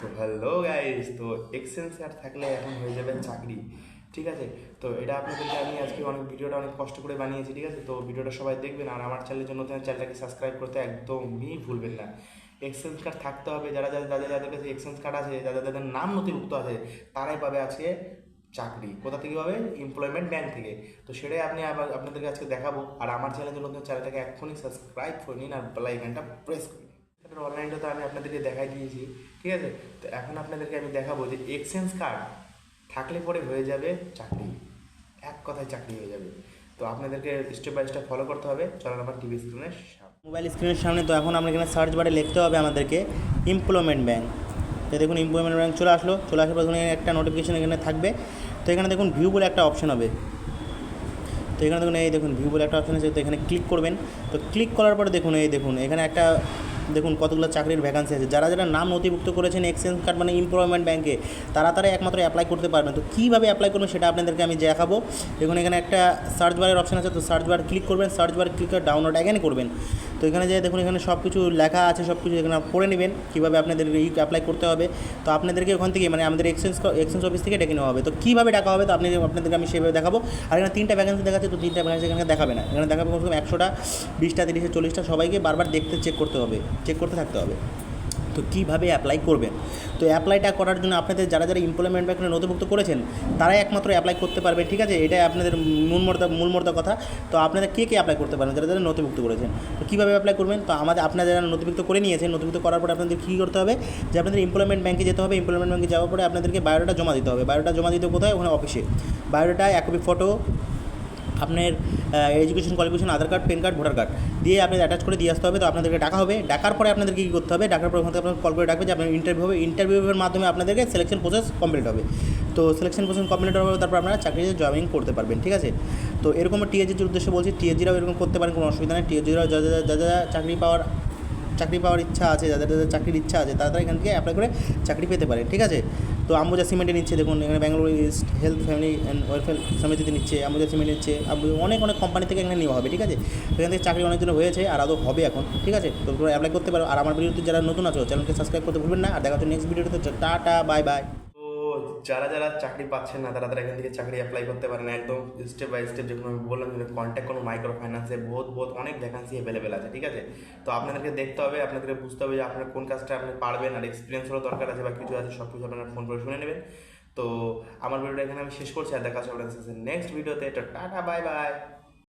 তো hello guys তো exchange card থাকলে এখন হয়ে যাবে চাকরি, ঠিক আছে? তো এটা আপনাদেরকে আমি আজকে অনেক ভিডিওটা অনেক কষ্ট করে বানিয়েছি, ঠিক আছে? তো ভিডিওটা সবাই দেখবেন আর আমার চ্যানেলের জন্য চ্যানেলটাকে সাবস্ক্রাইব করতে একদমই ভুলবেন না। এক্সচেঞ্জ কার্ড থাকতে হবে, যারা যারা যাদের যাদের কাছে এক্সচেঞ্জ কার্ড আছে, যাদের যাদের নাম নথিভুক্ত আছে, তারাই পাবে আজকে চাকরি। কোথা থেকে পাবে? এমপ্লয়মেন্ট ব্যাংক থেকে। তো সেটাই আপনি আপনাদেরকে আজকে দেখাবো। আর আমার চ্যানেলের জন্য চ্যানেলটাকে এখনই সাবস্ক্রাইব করে নিন আর বেল আইকনটা প্রেস করে নিন। সেটার অনলাইনটা তো আমি আপনাদেরকে দেখাই দিয়েছি, ঠিক আছে? তো এখন আপনাদেরকে আমি দেখাবো যে এক্সচেঞ্জ কার্ড থাকলে পরে হয়ে যাবে চাকরি। এক কথায় চাকরি হয়ে যাবে। তো আপনাদেরকে স্টেপ বাই স্টেপ ফলো করতে হবে। চলেন আমার টিভি স্ক্রিনের মোবাইল স্ক্রিনের সামনে তো এখন আমরা এখানে সার্চ বারে লিখতে হবে আমাদেরকে এমপ্লয়মেন্ট ব্যাংক তো দেখুন এমপ্লয়মেন্ট ব্যাংক চলে আসলো। চলে আসার পর একটা নোটিফিকেশন এখানে থাকবে। তো এখানে দেখুন ভিউ বলে একটা অপশন হবে। তো এখানে দেখুন এই দেখুন ভিউ বলে একটা অপশন আছে। তো এখানে ক্লিক করবেন। তো ক্লিক করার পরে দেখুন এই দেখুন এখানে একটা দেখুন কতগুলো চাকরির ভ্যাকান্সি আছে। যারা যারা নাম নথিভুক্ত করেছেন এক্সচেঞ্জ কার্ড মানে এমপ্লয়মেন্ট ব্যাঙ্কে তারা তারা একমাত্র অ্যাপ্লাই করতে পারবেন। তো কীভাবে অ্যাপ্লাই করবেন সেটা আপনাদেরকে আমি দেখাবো। দেখুন এখানে একটা সার্চ বারের অপশন আছে, তো সার্চ বার ক্লিক করবেন। সার্চ বার ক্লিক করে ডাউনলোড অ্যাগেন করবেন। তো এখানে যে দেখুন, এখানে সব কিছু লেখা আছে সব কিছু এখানে পড়ে নেবেন, কীভাবে আপনাদের এই অ্যাপ্লাই করতে হবে। তো আপনাদেরকে ওখান থেকে মানে আমাদের এক্সচেঞ্জ এক্সচেঞ্জ অফিস থেকে ডেকে নেওয়া হবে। তো কীভাবে ডাকা হবে, তো আপনি আপনাদেরকে আমি সেভাবে দেখাবো। আর এখানে তিনটা ভ্যাকেন্সি দেখাচ্ছে, তো তিনটা ভ্যাকেন্সি এখানে দেখাবে না। এখানে দেখাবে কমসে কম একশোটা, বিশটা, তিরিশটা, চল্লিশটা সবাইকে বারবার দেখতে চেক করতে হবে চেক করতে থাকতে হবে। তো কীভাবে অ্যাপ্লাই করবেন? তো অ্যাপ্লাইটা করার জন্য আপনাদের যারা যারা এমপ্লয়মেন্ট ব্যাংকে নথিভুক্ত করেছেন, তারাই একমাত্র অ্যাপ্লাই করতে পারবে, ঠিক আছে? এটাই আপনাদের মূল মর্দা মূল মর্দা কথা। তো আপনারা কে কে অ্যাপ্লাই করতে পারেন? যারা যারা নথিভুক্ত করেছেন। তো কীভাবে অ্যাপ্লাই করবেন? তো আমাদের, আপনারা যারা নথিভুক্ত করে নিয়েছেন, নথিভুক্ত করার পরে আপনাদের কী করতে হবে? যে আপনাদের এমপ্লয়মেন্ট ব্যাংকে যেতে হবে এমপ্লয়মেন্ট ব্যাংকে যাওয়ার পরে আপনাদেরকে বায়োডাটা জমা দিতে হবে। বায়োডাটা জমা দিতে কোথায়? ওখানে অফিসে বায়োডাটা এক কপি ফটো আপনার education qualification Aadhaar card PAN card voter card দিয়ে আপনি অ্যাটাচ করে দিয়ে আসতে হবে। তো আপনাদেরকে ডাকা হবে। ডাকার পরে আপনাদেরকে কী করতে হবে? ডাকার পরে আপনাদের কল করে ডাকবে যে, আপনার ইন্টারভিউ হবে। ইন্টারভিউয়ের মাধ্যমে আপনাদেরকে সিলেকশন প্রসেস কমপ্লিট হবে। তো সিলেকশন প্রসেস কমপ্লিট হবে তারপর আপনারা চাকরিতে জয়েনিং করতে পারবেন, ঠিক আছে? তো এরকম টিএজির উদ্দেশ্যে বলছি টিএজিরাও এরকম করতে পারেন, কোনো অসুবিধা নেই। টিএজিরাও যা যা যা যা, চাকরি পাওয়ার চাকরি পাওয়ার ইচ্ছা আছে, যাদের যাদের চাকরির ইচ্ছা আছে, তারা এখান থেকে অ্যাপ্লাই করে চাকরি পেতে পারে, ঠিক আছে? তো আম্বুজা সিমেন্টে নিচ্ছে, দেখুন, এখানে Bangalore east health family and welfare সমিতিতে নিচ্ছে, আম্বুজা সিমেন্ট নিচ্ছে অনেক অনেক কোম্পানি থেকে এখানে নেওয়া হবে, ঠিক আছে? এখান থেকে চাকরি অনেক হয়েছে আর আদৌ হবে এখন, ঠিক আছে? তো অ্যাপ্লাই করতে পারো, আর আমার ভিডিওতে যারা নতুন আছো চ্যানেলকে সাবস্ক্রাইব করতে ভুলবেন না, আর দেখা হচ্ছে নেক্সট ভিডিওতে টাটা বাই বাই যারা যারা চাকরি পাচ্ছেন না, তারা তারা এখান থেকে চাকরি অ্যাপ্লাই করতে পারেন। একদম স্টেপ বাই স্টেপ যখন আমি বললাম যে কন্ট্যাক্ট কোনো মাইক্রো ফাইন্যান্সে বহুত বহুত অনেক ভ্যাকান্সি অ্যাভেলেবেল আছে, ঠিক আছে? তো আপনাদেরকে দেখতে হবে, আপনাদেরকে বুঝতে হবে যে আপনার কোন কাজটা আপনি পারবেন, আর এক্সপিরিয়েন্সেরও দরকার আছে বা কিছু আছে সব কিছু আপনারা ফোন করে শুনে নেবেন। তো আমার ভিডিওটা এখানে আমি শেষ করছি আর দেখা হচ্ছে নেক্সট ভিডিওতে টাটা বাই বাই